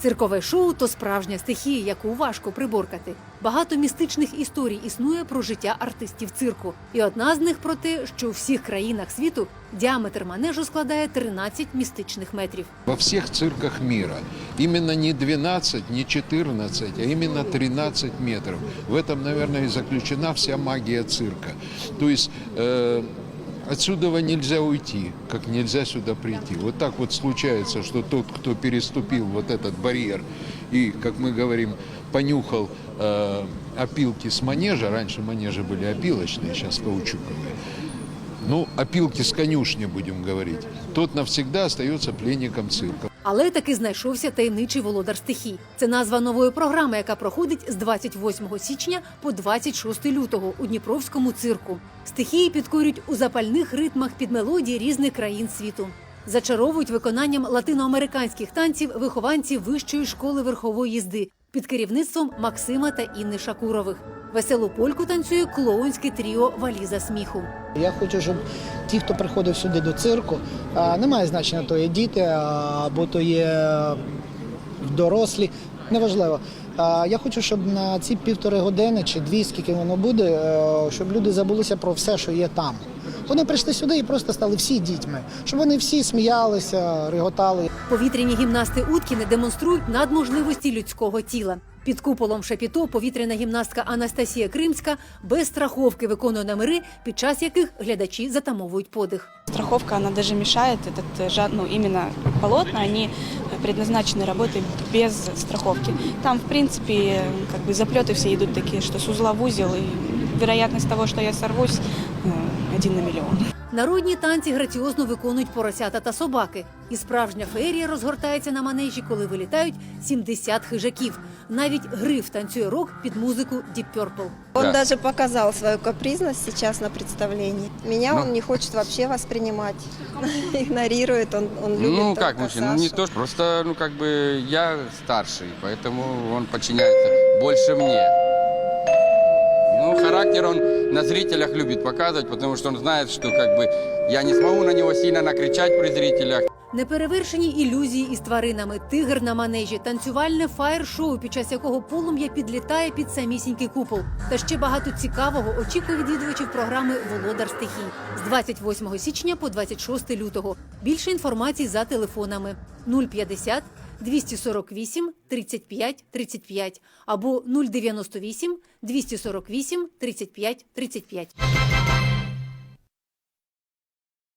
Циркове шоу то справжня стихія, яку важко приборкати. Багато містичних історій існує про життя артистів цирку. І одна з них про те, що у всіх країнах світу діаметр манежу складає 13 містичних метрів. Во всех цирках мира именно не 12, не 14, а именно 13 метров. В этом, наверное, и заключена вся магия цирка. То есть э, отсюда нельзя уйти, как нельзя сюда прийти. Вот так вот случается, что тот, кто переступил вот этот барьер и, как мы говорим, понюхал э, опилки с манежа, раньше манежи были опилочные, сейчас каучуковые, ну, опилки с конюшни, будем говорить, тот навсегда остается пленником цирка. Але таки знайшовся таємничий володар стихій. Це назва нової програми, яка проходить з 28 січня по 26 лютого у Дніпровському цирку. Стихії підкорюють у запальних ритмах під мелодії різних країн світу. Зачаровують виконанням латиноамериканських танців вихованці вищої школи верхової їзди під керівництвом Максима та Інни Шакурових. Веселу польку танцює клоунське тріо Валіза сміху. Я хочу, щоб ті, хто приходив сюди до цирку, немає значення, то є діти або то є дорослі, неважливо. Я хочу, щоб на ці півтори години чи дві, скільки воно буде, е, щоб люди забулися про все, що є там. Вони прийшли сюди і просто стали всі дітьми, щоб вони всі сміялися, реготали. Повітряні гімнасти Уткіни демонструють надможливості людського тіла. Під куполом шапіто повітряна гімнастка Анастасія Кримська без страховки виконує номери, під час яких глядачі затамовують подих. Страховка, она даже мешает, этот, э, жа- ну, именно полотна, они предназначены работой без страховки. Там, в принципе, э, как бы заплеты все идут такие, что с узла в узел, и вероятность того, что я сорвусь, э, один на миллион. Народні танці граціозно виконують поросята та собаки. І справжня феєрія розгортається на манежі, коли вилітають 70 хижаків. Навіть гриф танцює рок під музику Deep Purple. Он Да. даже показал свою капризность сейчас на представлении. Меня Ну. он не хочет вообще воспринимать. Игнорирует, он, он любит Ну, только как мужчина, ну не Сашу. то, просто, ну, как бы я старший, поэтому он подчиняется больше мне. Ну, характер он на зрителях любит показывать, потому что он знает, что, как бы, я не смогу на него сильно накричать при зрителях. Неперевершені ілюзії із тваринами, тигр на манежі, танцювальне фаєр-шоу, під час якого полум'я підлітає під самісінький купол. Та ще багато цікавого очікує відвідувачів програми Володар стихій з 28 січня по 26 лютого. Більше інформації за телефонами 050 248 35 35 або 098 248 35 35.